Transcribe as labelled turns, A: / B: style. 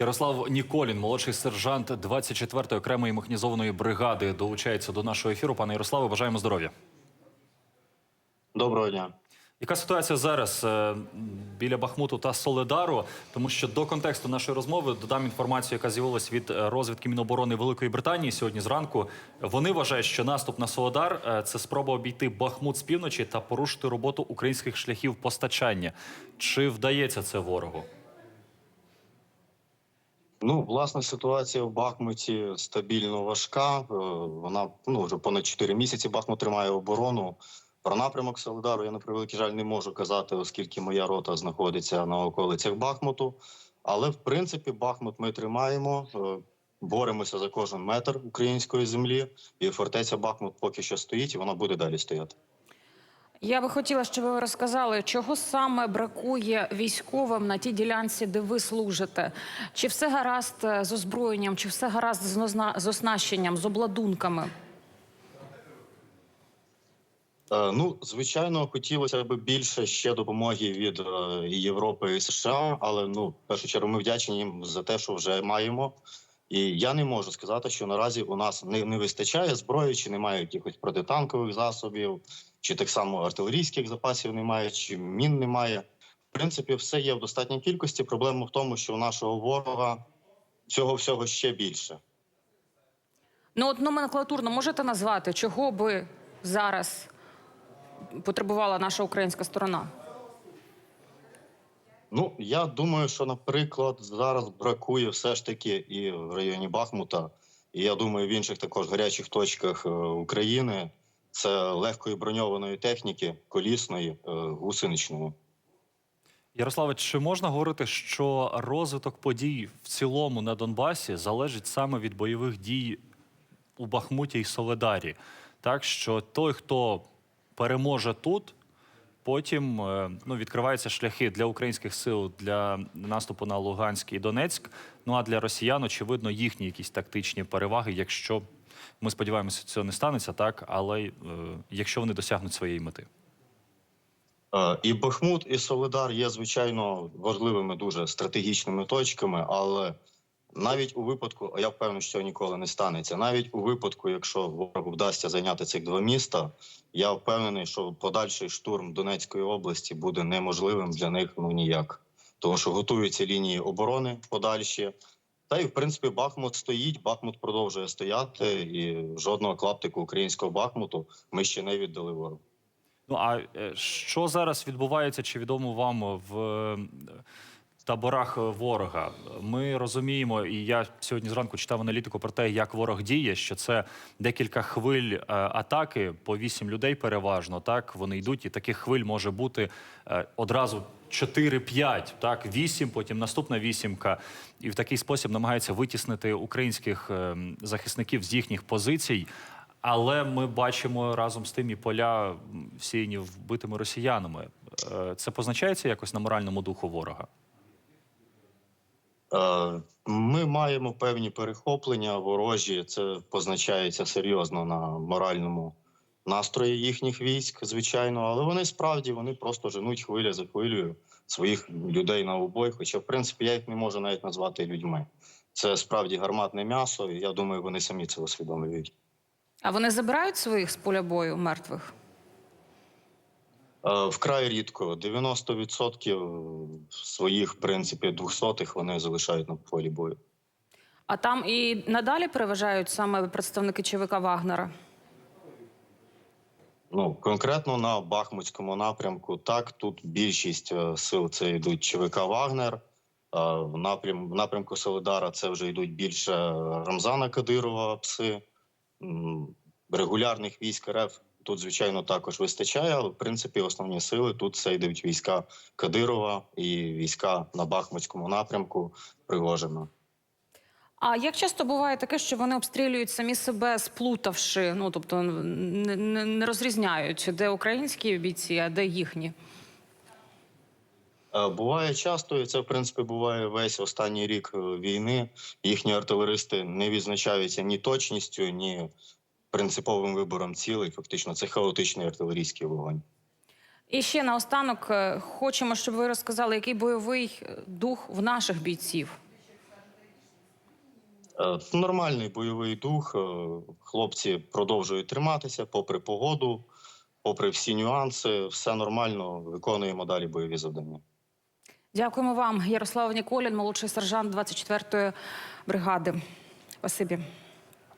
A: Ярослав Ніколін, молодший сержант 24-ї окремої механізованої бригади, долучається до нашого ефіру. Пане Ярославе, бажаємо здоров'я.
B: Доброго дня.
A: Яка ситуація зараз е, біля Бахмуту та Соледару? Тому що до контексту нашої розмови додам інформацію, яка з'явилась від е, розвідки Міноборони Великої Британії сьогодні зранку. Вони вважають, що наступ на Соледар е, це спроба обійти Бахмут з півночі та порушити роботу українських шляхів постачання. Чи вдається це ворогу?
B: Ну, власне, ситуація в Бахмуті стабільно важка. Е, Вона ну вже понад 4 місяці Бахмут тримає оборону. Про напрямок Солидару я на превеликий жаль не можу казати, оскільки моя рота знаходиться на околицях Бахмуту. Але в принципі Бахмут ми тримаємо. е, Боремося за кожен метр української землі, і фортеця Бахмут поки що стоїть, і вона буде далі стояти.
C: Я би хотіла, щоб ви розказали, чого саме бракує військовим на тій ділянці, де ви служите. Чи все гаразд е, з озброєнням, чи все гаразд з оснащенням, з обладунками?
B: Е, Ну, звичайно, хотілося б більше ще допомоги від е, Європи і США, але ну, в першу чергу, ми вдячні їм за те, що вже маємо. І я не можу сказати, що наразі у нас не, не вистачає зброї, чи немає якихось протитанкових засобів, чи так само артилерійських запасів немає, чи мін немає. В принципі, все є в достатній кількості. Проблема в тому, що у нашого ворога цього всього ще більше.
C: Ну от номенклатурно можете назвати, чого би зараз потребувала наша українська сторона?
B: Ну, я думаю, що, наприклад, зараз бракує все ж таки і в районі Бахмута, і я думаю, в інших також гарячих точках е, України це легкої броньованої техніки, колісної, е, гусеничної.
A: Ярославе, чи можна говорити, що розвиток подій в цілому на Донбасі залежить саме від бойових дій у Бахмуті і Соледарі? Так що той, хто переможе тут, потім е, ну, відкриваються шляхи для українських сил для наступу на Луганськ і Донецьк. Ну а для росіян, очевидно, їхні якісь тактичні переваги, якщо ми сподіваємося, цього не станеться, так але е, якщо вони досягнуть своєї мети.
B: Е, І Бахмут, і Солидар є звичайно важливими дуже стратегічними точками, але навіть у випадку, а я впевнений, що цього ніколи не станеться. Навіть у випадку, якщо ворогу вдасться зайняти цих два міста, я впевнений, що подальший штурм Донецької області буде неможливим для них ну ніяк, тому що готуються лінії оборони подальші. Та й в принципі Бахмут стоїть, Бахмут продовжує стояти, і жодного клаптику українського Бахмуту ми ще не віддали ворогу.
A: Ну а е, що зараз відбувається, чи відомо вам в таборах е, ворога? Ми розуміємо, і я сьогодні зранку читав аналітику про те, як ворог діє, що це декілька хвиль е, атаки по вісім людей переважно. Так вони йдуть, і таких хвиль може бути е, одразу. 4-5, так, 8, потім наступна вісімка. І в такий спосіб намагаються витіснити українських захисників з їхніх позицій. Але ми бачимо разом з тим і поля м, всіяні вбитими росіянами. Це позначається якось на моральному духу ворога?
B: Е, Ми маємо певні перехоплення ворожі. Це позначається серйозно на моральному настрої їхніх військ, звичайно. Але вони справді вони просто женуть хвиля за хвилею своїх людей на обой. Хоча, в принципі, я їх не можу навіть назвати людьми. Це справді гарматне м'ясо, і я думаю, вони самі це усвідомлюють.
C: А вони забирають своїх з поля бою мертвих?
B: Е, Вкрай рідко 90% своїх, в принципі, двохсотих вони залишають на полі бою.
C: А там і надалі переважають саме представники ЧВК Вагнера?
B: Ну конкретно на Бахмутському напрямку, так тут більшість е, сил це йдуть ЧВК Вагнер. А в напрям в напрямку Солидара це вже йдуть більше Рамзана Кадирова, пси регулярних військ РФ. Тут, звичайно, також вистачає, але в принципі основні сили тут це йдуть війська Кадирова і війська на Бахмутському напрямку Пригожина.
C: А як часто буває таке, що вони обстрілюють самі себе, сплутавши, ну тобто не, не, розрізняють, де українські бійці, а де їхні?
B: Е, Буває часто, і це в принципі буває весь останній рік е, війни. Їхні артилеристи не відзначаються ні точністю, ні принциповим вибором цілей. Фактично, це хаотичний артилерійський вогонь.
C: І ще наостанок е, хочемо, щоб ви розказали, який бойовий е, дух в наших бійців.
B: Е, Нормальний бойовий дух. Хлопці продовжують триматися попри погоду, попри всі нюанси. Все нормально. Виконуємо далі бойові завдання.
C: Дякуємо вам, Ярослав Ніколін, молодший сержант 24-ї бригади. Спасибі.